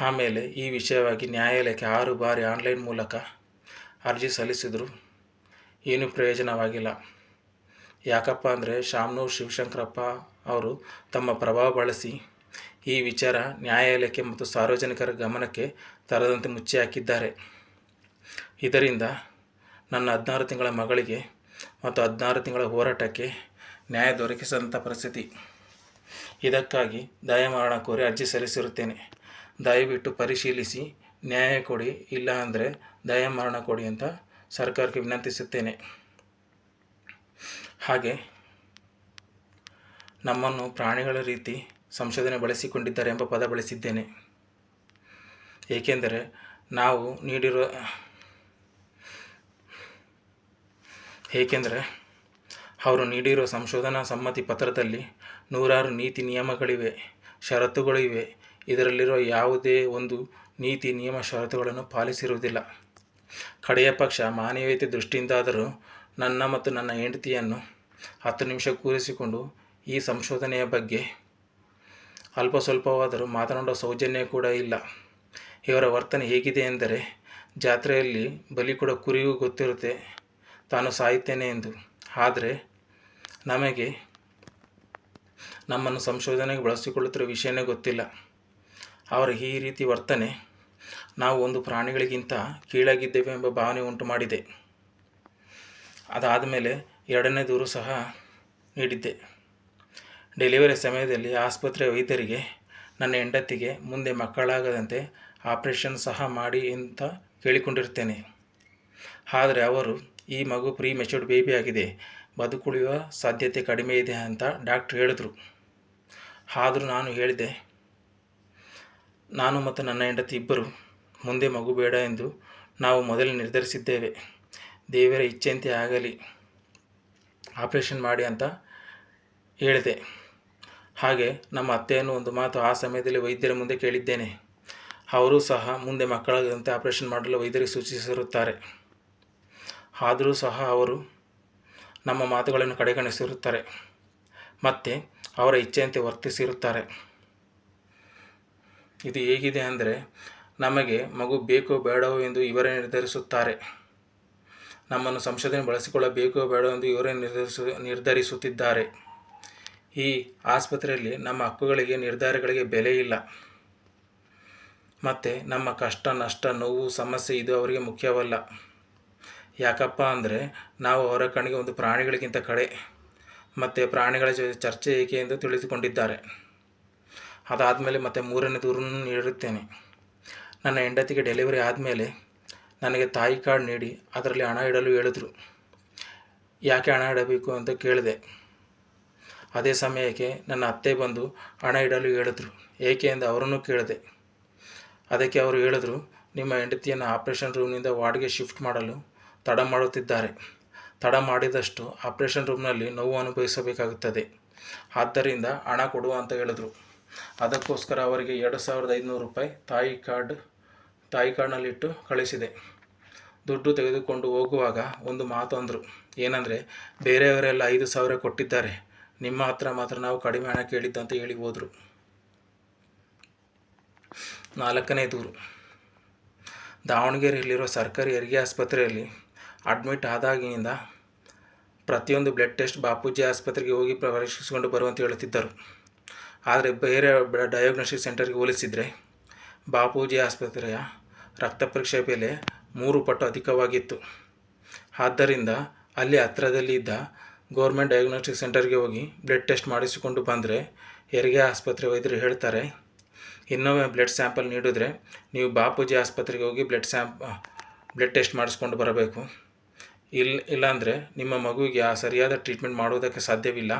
ಆಮೇಲೆ ಈ ವಿಷಯವಾಗಿ ನ್ಯಾಯಾಲಯಕ್ಕೆ ಆರು ಬಾರಿ ಆನ್ಲೈನ್ ಮೂಲಕ ಅರ್ಜಿ ಸಲ್ಲಿಸಿದ್ರು. ಏನೂ ಪ್ರಯೋಜನವಾಗಿಲ್ಲ. ಯಾಕಪ್ಪ ಅಂದರೆ ಶಾಮನೂರು ಶಿವಶಂಕರಪ್ಪ ಅವರು ತಮ್ಮ ಪ್ರಭಾವ ಬಳಸಿ ಈ ವಿಚಾರ ನ್ಯಾಯಾಲಯಕ್ಕೆ ಮತ್ತು ಸಾರ್ವಜನಿಕರ ಗಮನಕ್ಕೆ ತರದಂತೆ ಮುಚ್ಚಿ ಹಾಕಿದ್ದಾರೆ. ಇದರಿಂದ ನನ್ನ ಹದಿನಾರು ತಿಂಗಳ ಮಗಳಿಗೆ ಮತ್ತು ಹದಿನಾರು ತಿಂಗಳ ಹೋರಾಟಕ್ಕೆ ನ್ಯಾಯ ದೊರಕಿಸಿದಂಥ ಪರಿಸ್ಥಿತಿ. ಇದಕ್ಕಾಗಿ ದಯಾಮರಣ ಕೋರಿ ಅರ್ಜಿ ಸಲ್ಲಿಸಿರುತ್ತೇನೆ. ದಯವಿಟ್ಟು ಪರಿಶೀಲಿಸಿ, ನ್ಯಾಯ ಕೊಡಿ ಇಲ್ಲ ಅಂದರೆ ದಯಾಮರಣ ಕೊಡಿ ಅಂತ ಸರ್ಕಾರಕ್ಕೆ ವಿನಂತಿಸುತ್ತೇನೆ. ಹಾಗೆ ನಮ್ಮನ್ನು ಪ್ರಾಣಿಗಳ ರೀತಿ ಸಂಶೋಧನೆ ಬಳಸಿಕೊಂಡಿದ್ದಾರೆ ಎಂಬ ಪದ ಬಳಸಿದ್ದೇನೆ. ಏಕೆಂದರೆ ನಾವು ನೀಡಿರುವ ಏಕೆಂದರೆ ಅವರು ನೀಡಿರೋ ಸಂಶೋಧನಾ ಸಮ್ಮತಿ ಪತ್ರದಲ್ಲಿ ನೂರಾರು ನೀತಿ ನಿಯಮಗಳಿವೆ, ಷರತ್ತುಗಳು ಇವೆ ಇದರಲ್ಲಿರುವ ಯಾವುದೇ ಒಂದು ನೀತಿ, ನಿಯಮ, ಷರತ್ತುಗಳನ್ನು ಪಾಲಿಸಿರುವುದಿಲ್ಲ. ಕಡೆಯ ಪಕ್ಷ ಮಾನವೀಯತೆ ದೃಷ್ಟಿಯಿಂದಾದರೂ ನನ್ನ ಮತ್ತು ನನ್ನ ಹೆಂಡತಿಯನ್ನು ಹತ್ತು ನಿಮಿಷ ಕೂರಿಸಿಕೊಂಡು ಈ ಸಂಶೋಧನೆಯ ಬಗ್ಗೆ ಅಲ್ಪ ಸ್ವಲ್ಪವಾದರೂ ಮಾತನಾಡುವ ಸೌಜನ್ಯ ಕೂಡ ಇಲ್ಲ. ಇವರ ವರ್ತನೆ ಹೇಗಿದೆ ಎಂದರೆ, ಜಾತ್ರೆಯಲ್ಲಿ ಬಲಿ ಕೂಡ ಕುರಿಗೂ ಗೊತ್ತಿರುತ್ತೆ, ತಾನು ಸಾಯುತ್ತೇನೆ ಎಂದು. ಆದರೆ, ನಮಗೆ ನಮ್ಮನ್ನು ಸಂಶೋಧನೆಗೆ ಬಳಸಿಕೊಳ್ಳುತ್ತಿರುವ ವಿಷಯನೇ ಗೊತ್ತಿಲ್ಲ. ಅವರ ಈ ರೀತಿ ವರ್ತನೆ ನಾವು ಒಂದು ಪ್ರಾಣಿಗಳಿಗಿಂತ ಕೀಳಾಗಿದ್ದೇವೆ ಎಂಬ ಭಾವನೆ ಉಂಟು ಮಾಡಿದೆ. ಅದಾದ ಮೇಲೆ ಎರಡನೇ ದೂರು ಸಹ ನೀಡಿದ್ದೆ. ಡೆಲಿವರಿ ಸಮಯದಲ್ಲಿ ಆಸ್ಪತ್ರೆಯ ವೈದ್ಯರಿಗೆ, ನನ್ನ ಹೆಂಡತಿಗೆ, ಮುಂದೆ ಮಕ್ಕಳಾಗದಂತೆ ಆಪರೇಷನ್ ಸಹ ಮಾಡಿ ಅಂತ ಕೇಳಿಕೊಂಡಿರ್ತೇನೆ. ಆದರೆ ಅವರು, ಈ ಮಗು ಪ್ರೀ ಮೆಚೂರ್ಡ್ ಬೇಬಿ ಆಗಿದೆ ಬದುಕುಳಿಯುವ ಸಾಧ್ಯತೆ ಕಡಿಮೆ ಇದೆ ಅಂತ ಡಾಕ್ಟ್ರ್ ಹೇಳಿದ್ರು. ಆದರೂ ನಾನು ಹೇಳಿದೆ ನಾನು ಮತ್ತು ನನ್ನ ಹೆಂಡತಿ ಇಬ್ಬರು ಮುಂದೆ ಮಗು ಬೇಡ ಎಂದು ನಾವು ಮೊದಲು ನಿರ್ಧರಿಸಿದ್ದೇವೆ. ದೇವರ ಇಚ್ಛೆಯಂತೆ ಆಗಲಿ, ಆಪರೇಷನ್ ಮಾಡಿ ಅಂತ ಹೇಳಿದೆ. ಹಾಗೆ ನಮ್ಮ ಅತ್ತೆಯನ್ನು ಒಂದು ಮಾತು ಆ ಸಮಯದಲ್ಲಿ ವೈದ್ಯರ ಮುಂದೆ ಕೇಳಿದ್ದೇನೆ. ಅವರು ಸಹ ಮುಂದೆ ಮಕ್ಕಳಾಗದಂತೆ ಆಪರೇಷನ್ ಮಾಡಲು ವೈದ್ಯರಿಗೆ ಸೂಚಿಸಿರುತ್ತಾರೆ. ಆದರೂ ಸಹ ಅವರು ನಮ್ಮ ಮಾತುಗಳನ್ನು ಕಡೆಗಣಿಸಿರುತ್ತಾರೆ. ಮತ್ತು ಅವರ ಇಚ್ಛೆಯಂತೆ ವರ್ತಿಸಿರುತ್ತಾರೆ. ಇದು ಹೇಗಿದೆ ಅಂದರೆ, ನಮಗೆ ಮಗು ಬೇಕೋ ಬೇಡವೋ ಎಂದು ಇವರೇ ನಿರ್ಧರಿಸುತ್ತಾರೆ. ನಮ್ಮನ್ನು ಸಂಶೋಧನೆ ಬಳಸಿಕೊಳ್ಳಬೇಕೋ ಬೇಡೋ ಎಂದು ಇವರೇ ನಿರ್ಧರಿಸು, ನಿರ್ಧರಿಸುತ್ತಿದ್ದಾರೆ. ಈ ಆಸ್ಪತ್ರೆಯಲ್ಲಿ ನಮ್ಮ ಹಕ್ಕುಗಳಿಗೆ, ನಿರ್ಧಾರಗಳಿಗೆ ಬೆಲೆ ಇಲ್ಲ. ಮತ್ತು ನಮ್ಮ ಕಷ್ಟ, ನಷ್ಟ, ನೋವು, ಸಮಸ್ಯೆ ಇದು ಅವರಿಗೆ ಮುಖ್ಯವಲ್ಲ. ಯಾಕಪ್ಪ ಅಂದರೆ, ನಾವು ಅವರ ಕಣ್ಣಿಗೆ ಒಂದು ಪ್ರಾಣಿಗಳಿಗಿಂತ ಕಡೆ, ಮತ್ತು ಪ್ರಾಣಿಗಳ ಚರ್ಚೆ ಏಕೆ ಎಂದು ತಿಳಿದುಕೊಂಡಿದ್ದಾರೆ. ಅದಾದಮೇಲೆ ಮತ್ತೆ ಮೂರನೇ ದೂರನ್ನು ನೀಡಿರುತ್ತೇನೆ. ನನ್ನ ಹೆಂಡತಿಗೆ ಡೆಲಿವರಿ ಆದಮೇಲೆ ನನಗೆ ತಾಯಿ ಕಾರ್ಡ್ ನೀಡಿ ಅದರಲ್ಲಿ ಹಣ ಇಡಲು ಹೇಳಿದ್ರು. ಯಾಕೆ ಹಣ ಇಡಬೇಕು ಅಂತ ಕೇಳಿದೆ. ಅದೇ ಸಮಯಕ್ಕೆ ನನ್ನ ಅತ್ತೆ ಬಂದು ಹಣ ಇಡಲು ಹೇಳಿದ್ರು. ಏಕೆ ಎಂದು ಅವರನ್ನು ಕೇಳಿದೆ. ಅದಕ್ಕೆ ಅವರು ಹೇಳಿದ್ರು, ನಿಮ್ಮ ಹೆಂಡತಿಯನ್ನು ಆಪರೇಷನ್ ರೂಮ್ನಿಂದ ವಾರ್ಡ್ಗೆ ಶಿಫ್ಟ್ ಮಾಡಲು ತಡ ಮಾಡುತ್ತಿದ್ದಾರೆ. ತಡ ಮಾಡಿದಷ್ಟು ಆಪರೇಷನ್ ರೂಮ್ನಲ್ಲಿ ನೋವು ಅನುಭವಿಸಬೇಕಾಗುತ್ತದೆ. ಆದ್ದರಿಂದ ಹಣ ಕೊಡುವ ಅಂತ ಹೇಳಿದ್ರು. ಅದಕ್ಕೋಸ್ಕರ ಅವರಿಗೆ ಎರಡು ಸಾವಿರದ ಐದುನೂರು ರೂಪಾಯಿ ತಾಯಿ ಕಾರ್ಡ್, ತಾಯಿ ಕಾರ್ಡ್ನಲ್ಲಿಟ್ಟು ಕಳಿಸಿದೆ. ದುಡ್ಡು ತೆಗೆದುಕೊಂಡು ಹೋಗುವಾಗ ಒಂದು ಮಾತು ಅಂದರು. ಏನಂದರೆ, ಬೇರೆಯವರೆಲ್ಲ ಐದು ಸಾವಿರ ಕೊಟ್ಟಿದ್ದಾರೆ. ನಿಮ್ಮ ಹತ್ರ ಮಾತ್ರ ನಾವು ಕಡಿಮೆ ಹಣ ಕೇಳಿದ್ದಂತ ಹೇಳಿ ಹೋದರು. ನಾಲ್ಕನೇ ದೂರು. ದಾವಣಗೆರೆಯಲ್ಲಿರೋ ಸರ್ಕಾರಿ ಹೆರಿಗೆ ಆಸ್ಪತ್ರೆಯಲ್ಲಿ ಅಡ್ಮಿಟ್ ಆದಾಗಿನಿಂದ ಪ್ರತಿಯೊಂದು ಬ್ಲಡ್ ಟೆಸ್ಟ್ ಬಾಪೂಜಿ ಆಸ್ಪತ್ರೆಗೆ ಹೋಗಿ ಪರೀಕ್ಷಿಸಿಕೊಂಡು ಬರುವಂತೆ ಹೇಳುತ್ತಿದ್ದರು. ಆದರೆ ಬೇರೆ ಡಯಾಗ್ನೋಸ್ಟಿಕ್ ಸೆಂಟರ್ಗೆ ಹೋಲಿಸಿದರೆ ಬಾಪೂಜಿ ಆಸ್ಪತ್ರೆಯ ರಕ್ತ ಪರೀಕ್ಷೆ ಬೆಲೆ ಮೂರು ಪಟ್ಟು ಅಧಿಕವಾಗಿತ್ತು. ಆದ್ದರಿಂದ ಅಲ್ಲಿ ಹತ್ತಿರದಲ್ಲಿ ಇದ್ದ ಗೌರ್ಮೆಂಟ್ ಡಯಾಗ್ನೋಸ್ಟಿಕ್ ಸೆಂಟರ್ಗೆ ಹೋಗಿ ಬ್ಲಡ್ ಟೆಸ್ಟ್ ಮಾಡಿಸಿಕೊಂಡು ಬಂದರೆ ಹೆರಿಗೆ ಆಸ್ಪತ್ರೆ ವೈದ್ಯರು ಹೇಳ್ತಾರೆ, ಇನ್ನೊಮ್ಮೆ ಬ್ಲಡ್ ಸ್ಯಾಂಪಲ್ ನೀಡಿದ್ರೆ ನೀವು ಬಾಪೂಜಿ ಆಸ್ಪತ್ರೆಗೆ ಹೋಗಿ ಬ್ಲಡ್ ಸ್ಯಾಂಪ್ ಬ್ಲಡ್ ಟೆಸ್ಟ್ ಮಾಡಿಸ್ಕೊಂಡು ಬರಬೇಕು. ಇಲ್ಲ ಇಲ್ಲಾಂದರೆ ನಿಮ್ಮ ಮಗುವಿಗೆ ಆ ಸರಿಯಾದ ಟ್ರೀಟ್ಮೆಂಟ್ ಮಾಡುವುದಕ್ಕೆ ಸಾಧ್ಯವಿಲ್ಲ.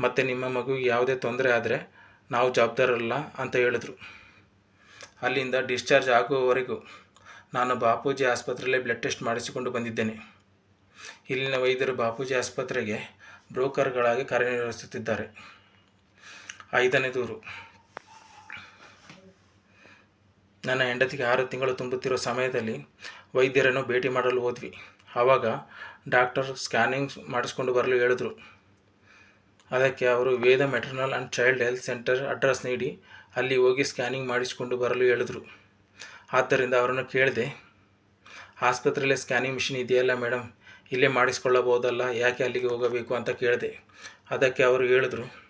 ಮತ್ತು ನಿಮ್ಮ ಮಗುವಿಗೆ ಯಾವುದೇ ತೊಂದರೆ ಆದರೆ ನಾವು ಜವಾಬ್ದಾರಲ್ಲ ಅಂತ ಹೇಳಿದ್ರು. ಅಲ್ಲಿಂದ ಡಿಸ್ಚಾರ್ಜ್ ಆಗುವವರೆಗೂ ನಾನು ಬಾಪೂಜಿ ಆಸ್ಪತ್ರೆಯಲ್ಲೇ ಬ್ಲಡ್ ಟೆಸ್ಟ್ ಮಾಡಿಸಿಕೊಂಡು ಬಂದಿದ್ದೇನೆ. ಇಲ್ಲಿನ ವೈದ್ಯರು ಬಾಪೂಜಿ ಆಸ್ಪತ್ರೆಗೆ ಬ್ರೋಕರ್ಗಳಾಗಿ ಕಾರ್ಯನಿರ್ವಹಿಸುತ್ತಿದ್ದಾರೆ. ಐದನೇ ದೂರು. ನನ್ನ ಹೆಂಡತಿಗೆ ಆರು ತಿಂಗಳು ತುಂಬುತ್ತಿರುವ ಸಮಯದಲ್ಲಿ ವೈದ್ಯರನ್ನು ಭೇಟಿ ಮಾಡಲು ಹೋದ್ವಿ. ಆವಾಗ ಡಾಕ್ಟರ್ ಸ್ಕ್ಯಾನಿಂಗ್ ಮಾಡಿಸ್ಕೊಂಡು ಬರಲು ಹೇಳಿದ್ರು. ಅದಕ್ಕೆ ಅವರು Veda maternal and child health centre address ನೀಡಿ ಅಲ್ಲಿ ಹೋಗಿ ಸ್ಕ್ಯಾನಿಂಗ್ ಮಾಡಿಸಿಕೊಂಡು ಬರಲು ಹೇಳಿದ್ರು. ಆದ್ದರಿಂದ ಅವರನ್ನು ಕೇಳಿದೆ, ಆಸ್ಪತ್ರೆಯಲ್ಲೇ ಸ್ಕ್ಯಾನಿಂಗ್ ಮಿಷಿನ್ ಇದೆಯಲ್ಲ ಮೇಡಮ್ ಇಲ್ಲೇ ಮಾಡಿಸ್ಕೊಳ್ಳಬಹುದಲ್ಲ? ಯಾಕೆ ಅಲ್ಲಿಗೆ ಹೋಗಬೇಕು? ಅಂತ ಕೇಳಿದೆ. ಅದಕ್ಕೆ ಅವರು ಹೇಳಿದ್ರು,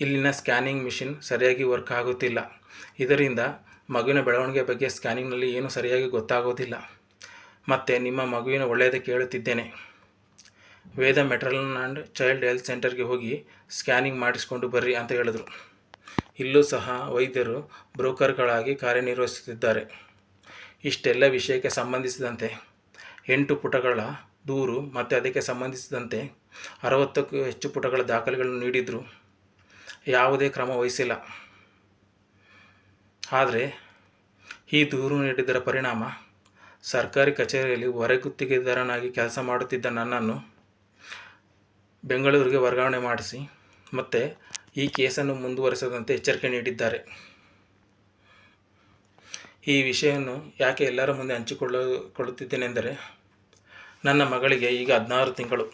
ಇಲ್ಲಿನ ಸ್ಕ್ಯಾನಿಂಗ್ ಮಿಷಿನ್ ಸರಿಯಾಗಿ ವರ್ಕ್ ಆಗುತ್ತಿಲ್ಲ. ಇದರಿಂದ ಮಗುವಿನ ಬೆಳವಣಿಗೆ ಬಗ್ಗೆ ಸ್ಕ್ಯಾನಿಂಗ್ನಲ್ಲಿ ಏನು ಸರಿಯಾಗಿ ಗೊತ್ತಾಗೋದಿಲ್ಲ. ಮತ್ತು ನಿಮ್ಮ ಮಗುವಿನ ಒಳ್ಳೆಯದಕ್ಕೆ ಹೇಳುತ್ತಿದ್ದೇನೆ Veda maternal and child health ಸೆಂಟರ್ಗೆ ಹೋಗಿ ಸ್ಕ್ಯಾನಿಂಗ್ ಮಾಡಿಸ್ಕೊಂಡು ಬರ್ರಿ ಅಂತ ಹೇಳಿದ್ರು. ಇಲ್ಲೂ ಸಹ ವೈದ್ಯರು ಬ್ರೋಕರ್ಗಳಾಗಿ ಕಾರ್ಯನಿರ್ವಹಿಸುತ್ತಿದ್ದಾರೆ. ಇಷ್ಟೆಲ್ಲ ವಿಷಯಕ್ಕೆ ಸಂಬಂಧಿಸಿದಂತೆ ಎಂಟು ಪುಟಗಳ ದೂರು ಮತ್ತು ಅದಕ್ಕೆ ಸಂಬಂಧಿಸಿದಂತೆ ಅರವತ್ತಕ್ಕೂ ಹೆಚ್ಚು ಪುಟಗಳ ದಾಖಲೆಗಳನ್ನು ನೀಡಿದ್ರು. ಯಾವುದೇ ಕ್ರಮ ವಹಿಸಿಲ್ಲ. ಆದರೆ ಈ ದೂರು ನೀಡಿದರ ಪರಿಣಾಮ ಸರ್ಕಾರಿ ಕಚೇರಿಯಲ್ಲಿ ಹೊರಗುತ್ತಿಗೆದಾರನಾಗಿ ಕೆಲಸ ಮಾಡುತ್ತಿದ್ದ ನನ್ನನ್ನು ಬೆಂಗಳೂರಿಗೆ ವರ್ಗಾವಣೆ ಮಾಡಿಸಿ ಮತ್ತೆ ಈ ಕೇಸನ್ನು ಮುಂದುವರಿಸದಂತೆ ಎಚ್ಚರಿಕೆ ನೀಡಿದ್ದಾರೆ. ಈ ವಿಷಯವನ್ನು ಯಾಕೆ ಎಲ್ಲರ ಮುಂದೆ ಹಂಚಿಕೊಳ್ಳ ನನ್ನ ಮಗಳಿಗೆ ಈಗ ಹದಿನಾರು ತಿಂಗಳು.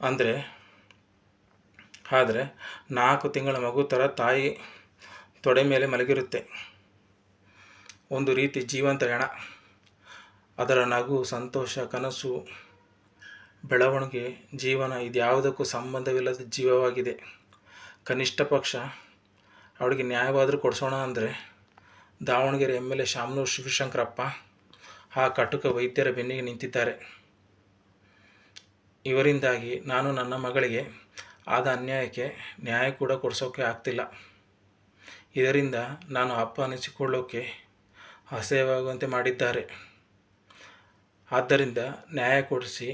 ಅಂದರೆ, ಆದರೆ ನಾಲ್ಕು ತಿಂಗಳ ಮಗು ಥರ ತಾಯಿ ತೊಡೆ ಮೇಲೆ ಮಲಗಿರುತ್ತೆ. ಒಂದು ರೀತಿ ಜೀವಂತ ಹೆಣ. ಅದರ ನಗು, ಸಂತೋಷ, ಕನಸು ಬೆಳವಣಿಗೆ, ಜೀವನ ಇದ್ಯಾವುದಕ್ಕೂ ಸಂಬಂಧವಿಲ್ಲದ ಜೀವವಾಗಿದೆ. ಕನಿಷ್ಠ ಪಕ್ಷ ಅವಳಿಗೆ ನ್ಯಾಯವಾದರೂ ಕೊಡಿಸೋಣ ಅಂದರೆ Davanagere M L A Shamanur Shivashankarappa ಆ ಕಟುಕ ವೈದ್ಯರ ಬೆನ್ನಿಗೆ ನಿಂತಿದ್ದಾರೆ. ಇವರಿಂದಾಗಿ ನಾನು ನನ್ನ ಮಗಳಿಗೆ ಆದ ಅನ್ಯಾಯಕ್ಕೆ ನ್ಯಾಯ ಕೂಡ ಕೊಡಿಸೋಕೆ ಆಗ್ತಿಲ್ಲ. ಇದರಿಂದ ನಾನು ಅಪ್ಪ ಅನಿಸಿಕೊಳ್ಳೋಕೆ ಅಸಹ್ಯವಾಗುವಂತೆ ಮಾಡಿದ್ದಾರೆ. ಆದ್ದರಿಂದ ನ್ಯಾಯ ಕೊಡಿಸಿ